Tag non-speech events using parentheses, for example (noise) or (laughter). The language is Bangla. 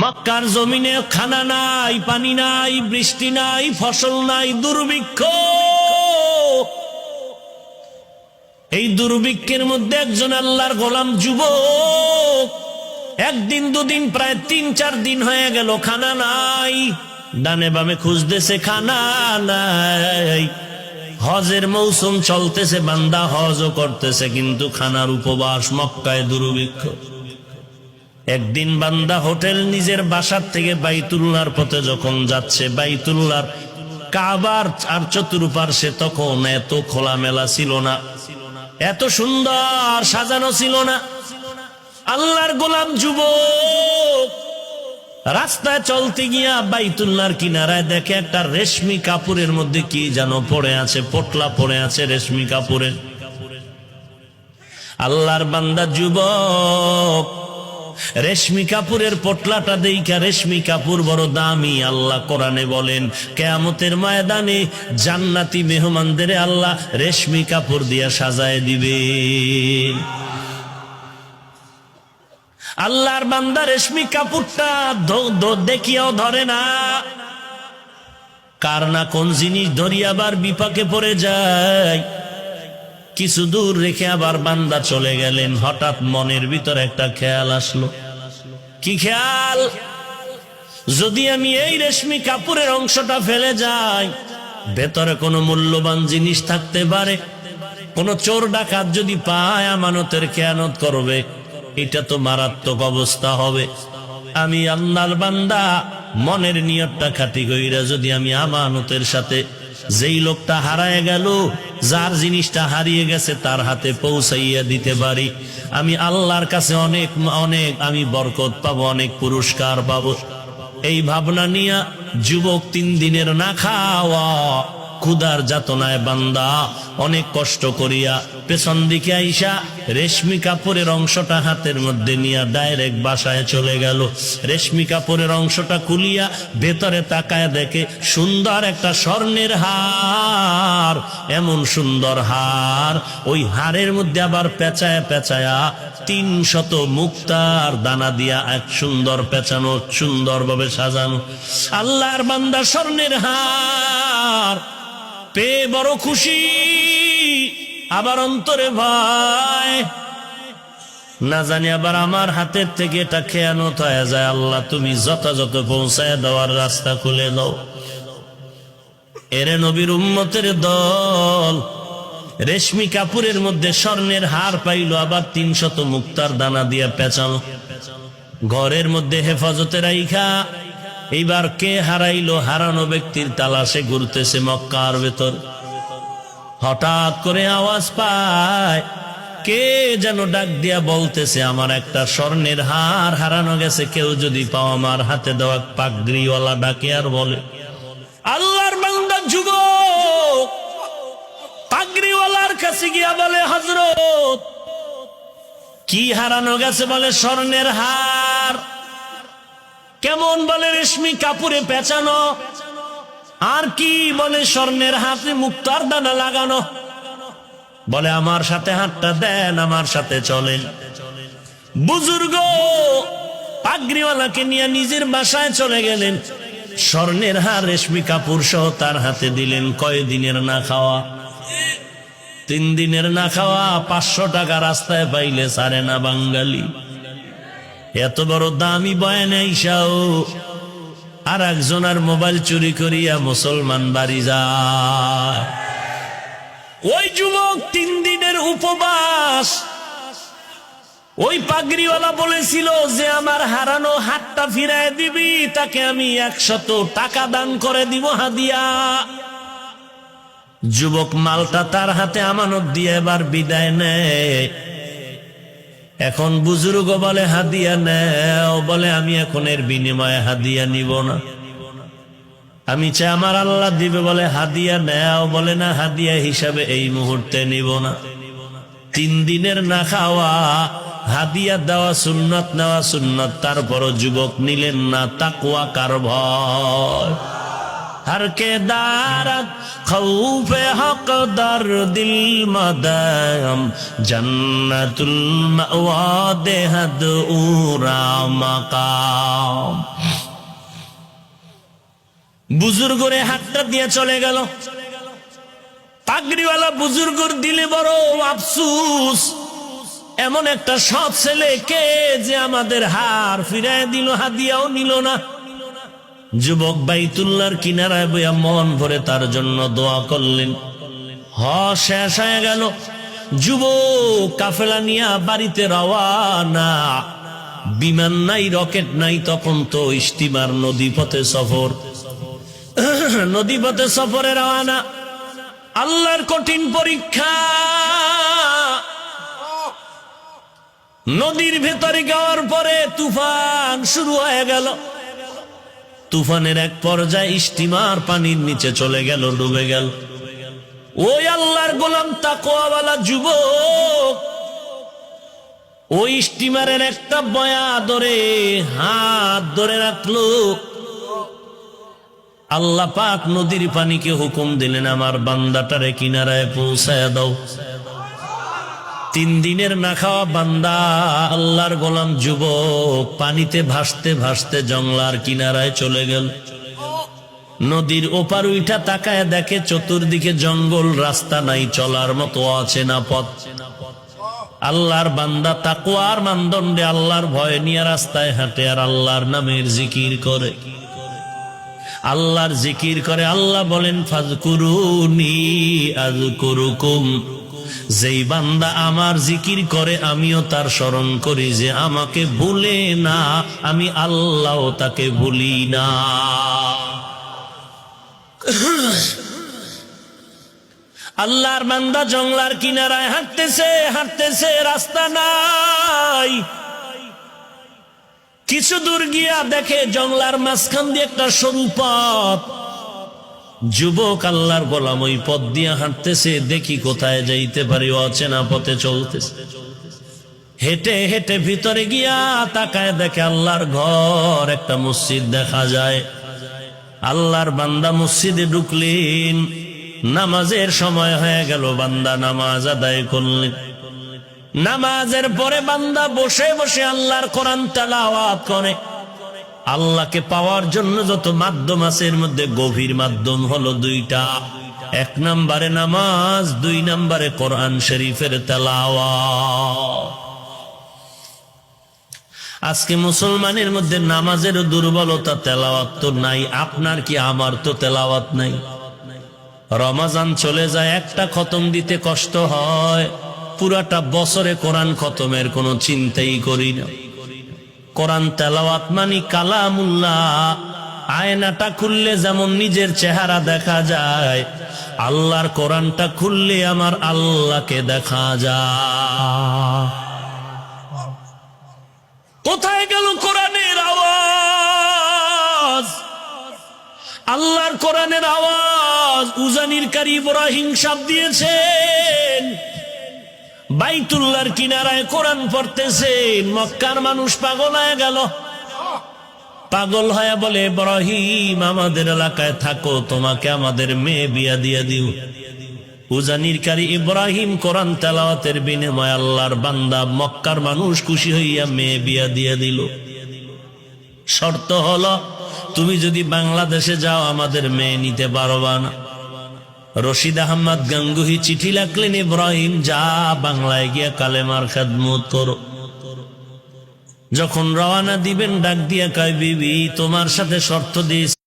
মক্কার জমিনে খানা নাই, পানি নাই, বৃষ্টি নাই, ফসল নাই, দুর্ভিক্ষ। এই দুর্ভিক্ষের মধ্যে একজন আল্লাহর গোলাম যুবক, একদিন দুদিন প্রায় তিন, চার দিন হয়ে গেল, খানা নাই। ডানে বামে খুঁজতেছে, খানা নাই। হজের মৌসুম চলতেছে, বান্দা হজও করতেছে, কিন্তু খানার উপবাস মক্কায় দুর্ভিক্ষ। একদিন বান্দা হোটেল নিজের বাসার থেকে বাইতুল্লার পথে যখন যাচ্ছে বাইতুল্লার কাবার আর চতুর্পার্শ্বে তখন এত খোলামেলা ছিল না, এত সুন্দর সাজানো ছিল না। আল্লাহর গোলাম যুবক রাস্তায় চলতে গিয়া বাইতুল্লার কিনারায় দেখে একটা রেশমি কাপড়ের মধ্যে কি যেন পড়ে আছে, পটলা পড়ে আছে রেশমি কাপড়ের। আল্লাহর বান্দা যুবক রেশমি কাপুরের পটলাটা দেইকা রেশমি কাপুর বড় দামি, আল্লাহ কোরআনে বলেন, কেয়ামতের ময়দানে জান্নাতি মেহমানদের আল্লাহ রেশমি কাপড় দিয়া সাজায় দিবে। আল্লাহর বান্দা রেশমি ধ- দেখিয়াও ধরে না। কার না কোন জিনিস ধরিয়া আবার বিপাকে পড়ে যায়। কিছু দূর রেখে আবার বান্দা চলে গেলেন। হঠাৎ মনের ভিতর একটা খেয়াল আসলো। কি খেয়াল? যদি আমি এই রেশমি কাপড়ের অংশটা ফেলে যাই, ভেতরে কোনো মূল্যবান জিনিস থাকতে পারে। কোন চোর ডাকাত যদি পায়, আমানতের খেয়ানত করবে। এটা তো মারাত্মক অবস্থা হবে। আমি আল্লাহর বান্দা, মনের নিয়তটা খাটি কইরা যদি আমি আমানতের সাথে যেই লোকটা হারায় গেল, যার জিনিসটা হারিয়ে গেছে তার হাতে পৌঁছাইয়া দিতে পারি। আমি আল্লাহর কাছে অনেক অনেক, আমি বরকত পাবো, অনেক পুরস্কার পাবো। এই ভাবনা নিয়া যুবক তিন দিনের না খাওয়া ক্ষুদার যাতনায় বান্দা অনেক কষ্ট করিয়া পেছন দিকে আইসা রেশমি কাপড়ের অংশটা হাতের মধ্যে নিয়ে ডাইরেক্ট বাসায় চলে গেল। রেশমি কাপড়ের অংশটা খুলিয়া ভেতরে তাকায় দেখে সুন্দর একটা স্বর্ণের হার, এমন সুন্দর হার। ওই হারের মধ্যে আবার পেঁচায় পেঁচায়া তিন শত মুক্তার দানা দিয়া এক সুন্দর পেঁচানো, সুন্দরভাবে সাজানো। আল্লাহর বান্দা স্বর্ণের হার, পেয়ে বড় খুশি। আবার অন্তরে ভাই। না জানি আবার আমার হাতের থেকে এটা খেয়ানত হয়ে যায়। আল্লাহ, তুমি যথাযথ পৌঁছায় দেওয়ার রাস্তা খুলে দাও। এরে নবীর উম্মতের দল, রেশমি কাপুরের মধ্যে স্বর্ণের হার পাইল, আবার তিনশত মুক্তার দানা দিয়ে পেঁচানো ঘরের মধ্যে হেফাজতে রাইখা, এইবার কে হারাইলো? হারানো ব্যক্তির তালাশে ঘুরতেছে মক্কার ভেতর। হঠাৎ করে আওয়াজ পায়, কে যেন ডাক দিয়া বলতেছে, আমার একটা স্বর্ণের হার হারানো গেছে, কেউ যদি পাও আমার হাতে দেওয়া পাগড়িওয়ালা ডাকে আর বলে, আল্লাহর বান্দা, যুবক! পাগড়িওয়ালার কাছে গিয়া বলে হজরত কি হারানো গেছে বলে স্বর্ণের হার? কেমন বলে রেশমি কাপুরে পেঁচানো? আর কি বলে স্বর্ণের হাতে মুক্তার দানা লাগানো? বলে, আমার সাথে হাতটা দেন, আমার সাথে চলেন। বুজুর্গ পাগড়িওয়ালাকে নিয়ে নিজের বাসায় চলে গেলেন। স্বর্ণের হার রেশমি কাপুর সহ তার হাতে দিলেন কয় দিনের না খাওয়া। তিন দিনের না খাওয়া পাঁচশো টাকা রাস্তায় পাইলে সারে না বাঙালি। এত বড় দামি বয়ান আইসাও আর একজনের মোবাইল চুরি করিয়া মুসলমান বাড়ি যায়। ওই যুবক তিন দিনের উপবাস। ওই পাগড়িওয়ালা বলেছিল যে, আমার হারানো হাতটা ফিরায় দিবি, তাকে আমি একশত টাকা দান করে দিব হাদিয়া। যুবক মালটা তার হাতে আমানত দিয়ে এবার বিদায় নেয়। এখন বুজুর্গ বলে, হাদিয়া নেও। বলে, আমি এখন এর বিনিময়ে হাদিয়া নিব না। আমি চাই আমার আল্লাহ দিবে বলে, হাদিয়া নেও। বলে, না, হাদিয়া হিসাবে এই মুহূর্তে নিব না। তিন দিনের না খাওয়া, হাদিয়া দেওয়া সুন্নত নেওয়া সুন্নত, তারপরও যুবক নিলেন না তাকুয়া কার ভয়? হর কে দার خوف হক দর দিল মদম جنت المعوا বুজুর্গরে হাতটা দিয়ে চলে গেল পাগড়িওয়ালা বুজুর্গর দিলে বড় আফসুস এমন একটা সৎ ছেলেকে যে আমাদের হার ফিরায় দিল হাত দিয়েও নিল না যুবক বাইতুল্লার কিনারায় বইয়া মন ভরে তার জন্য দোয়া করলেন। হ, শেষ হয়ে গেল। যুবক কাফেলা নিয়া বাড়িতে রওয়ানা। বিমান নাই, রকেট নাই, তখন তো ইস্তিমার নদী পথে সফর। (clears throat) নদী পথে সফরে রওয়ানা। আল্লাহর কঠিন পরীক্ষা। নদীর ভেতরে যাওয়ার পরে তুফান শুরু হয়ে গেল। তুফানের এক পর্যায়ে স্টিমার পানির নিচে চলে গেল, ডুবে গেল। ওই আল্লাহর গোলাম তাকোয়াওয়ালা যুবক ওই স্টিমারের একটা বয়া ধরে হাত ধরে রাখল। আল্লাহ পাক নদীর পানিকে হুকুম দিলেন, আমার বান্দাটারে কিনারায় পৌঁছায় দাও। তিন দিনের না খাওয়া বান্দা, আল্লাহর গোলাম যুবক, পানিতে ভাসতে ভাসতে জংলার কিনারায় চলে গেল। নদীর ওপার উইঠা তাকায় দেখে চতুর্দিকে জঙ্গল, রাস্তা নাই, চলার মতো আছে না পথ। আল্লাহর বান্দা তাকুয়ার মানদণ্ডে আল্লাহর ভয় নিয়ে রাস্তায় হাঁটে আর আল্লাহর নামের জিকির করে। আল্লাহর জিকির করে, আল্লাহ বলেন, ফাজকুরুনি আজকুরুকুম। যেই বান্দা আমার জিকির করে, আমিও তার স্মরণ করি যে আমাকে ভুলে না, আমি আল্লাহ তাকে ভুলি না। আল্লাহর বান্দা জংলার কিনারায় হাঁটতেছে হাঁটতেছে, রাস্তা নাই। কিছু দূর গিয়া দেখে জংলার মাঝখান দিয়ে একটা সরু পথ। যুবক আল্লাহর গোলাম ওই পথ দিয়ে হাঁটতেছে, দেখি কোথায় যাইতে পারি, অচেনা পথে চলতেছে। হেঁটে হেঁটে ভিতরে গিয়া তাকায় দেখে আল্লাহর ঘর, একটা মসজিদ দেখা যায়। আল্লাহর বান্দা মসজিদে ঢুকলেন, নামাজের সময় হয়ে গেল, বান্দা নামাজ আদায় করলেন। নামাজের পরে বান্দা বসে বসে আল্লাহর কোরআন তেলাওয়াত করে। আল্লাহকে পাওয়ার জন্য যত মাধ্যম আছে, এর মধ্যে গভীর মাধ্যম হলো দুইটা। এক নম্বরে নামাজ, দুই নম্বরে কোরআন শরীফের তেলাওয়াত। আজকে মুসলমানের মধ্যে নামাজেরও দুর্বলতা তেলাওয়াত তো নাই, আপনার কি আমার তো তেলাওয়াত নাই? রমাজান চলে যায়, একটা খতম দিতে কষ্ট হয়, পুরাটা বছরে কোরআন খতমের কোনো চিন্তাই করি না। কোরআন তেলাওয়াত মানি কালামুল্লাহ। আয়নাটা খুললে যেমন নিজের চেহারা দেখা যায়, আল্লাহর কোরআনটা খুললে আমার আল্লাহকে দেখা যায়। কোথায় গেল কোরআনের আওয়াজ? আল্লাহর কোরআনের আওয়াজ উজানির কারি ইব্রাহিম সাপ দিয়েছেন বাইতুল্লাহর কিনারায় কোরআন পড়তেছেন মক্কার মানুষ পাগল হয়ে গেল। পাগল হয়ে বলে, ইব্রাহিম, আমাদের এলাকায় থাকো, তোমাকে আমাদের মেয়ে বিয়া দিয়া দিও। উজানির কারি, ইব্রাহিম, কোরআন তেলাওয়াতের বিনিময় আল্লাহর বান্দা মক্কার মানুষ খুশি হইয়া মেয়ে বিয়া দিয়া দিল। শর্ত হলো, তুমি যদি বাংলাদেশে যাও, আমাদের মেয়ে নিতে পারবা না। রশিদ আহমদ গাঙ্গুহি চিঠি লাগলেন ইব্রাহিম, যা বাংলায় গিয়া কালেমার খেদমত করো। যখন রওয়ানা দিবেন, ডাক দিয়া কয়, বিবি, তোমার সাথে শর্ত দিয়েছি।